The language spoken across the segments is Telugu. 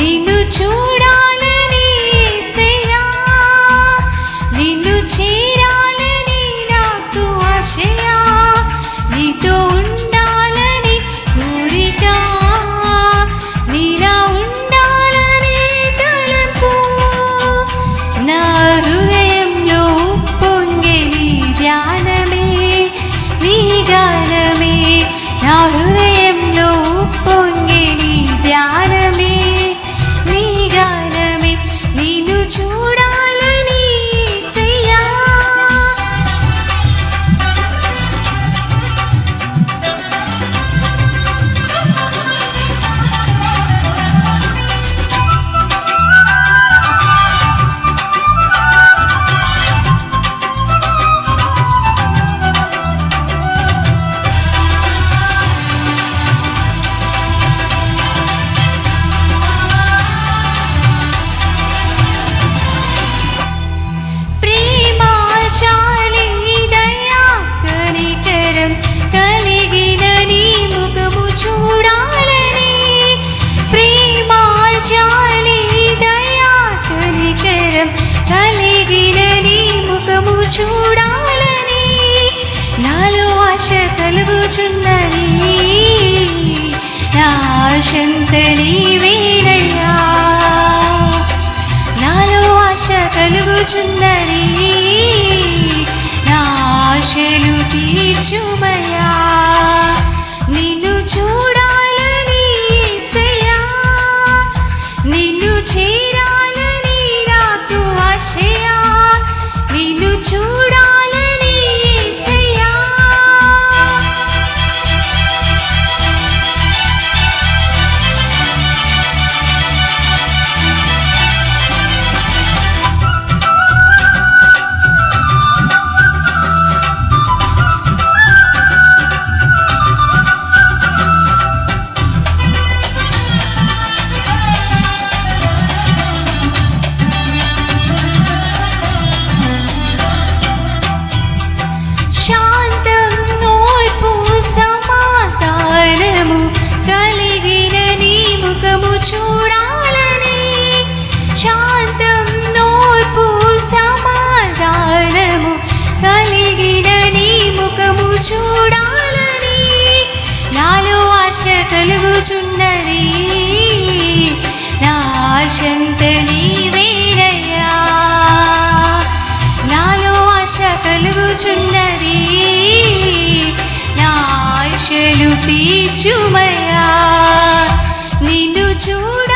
నిన్ను చూ ఆశ కలుగుచున్నది నా ఆశంత నీవేనయ్యా నాలో ఆశ కలుగుచున్నది తొలుగుచున్నది. నా ఆశంత నీవేడయ్యా నాలో ఆశ కలుగుచున్నది. నా ఆశలు తీర్చుమయ్యా. నిన్ను చూడు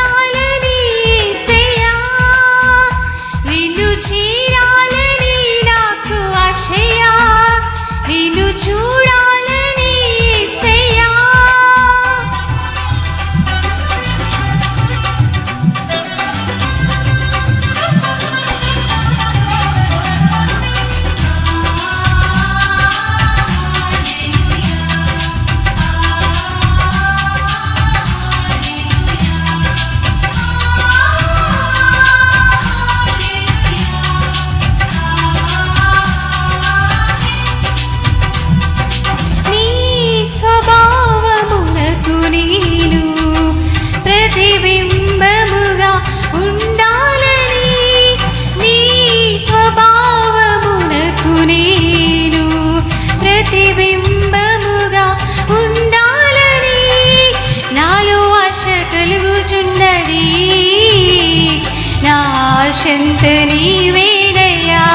ఉన్నది నా ఆశంత నీవేనయ్యా.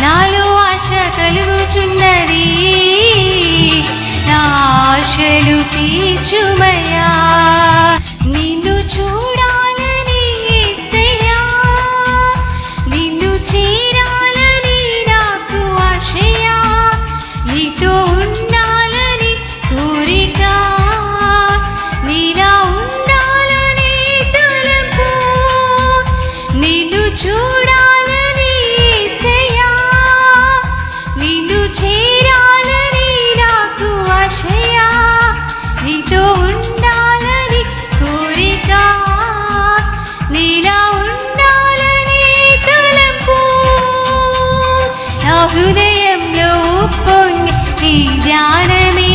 నాలో ఆశ కలుగుచున్నది. నా ఆశలు తీర్చుమయ్యా. ഹൃദയം ലോപ്പൊങ്ങി നീ ധ്യാനമേ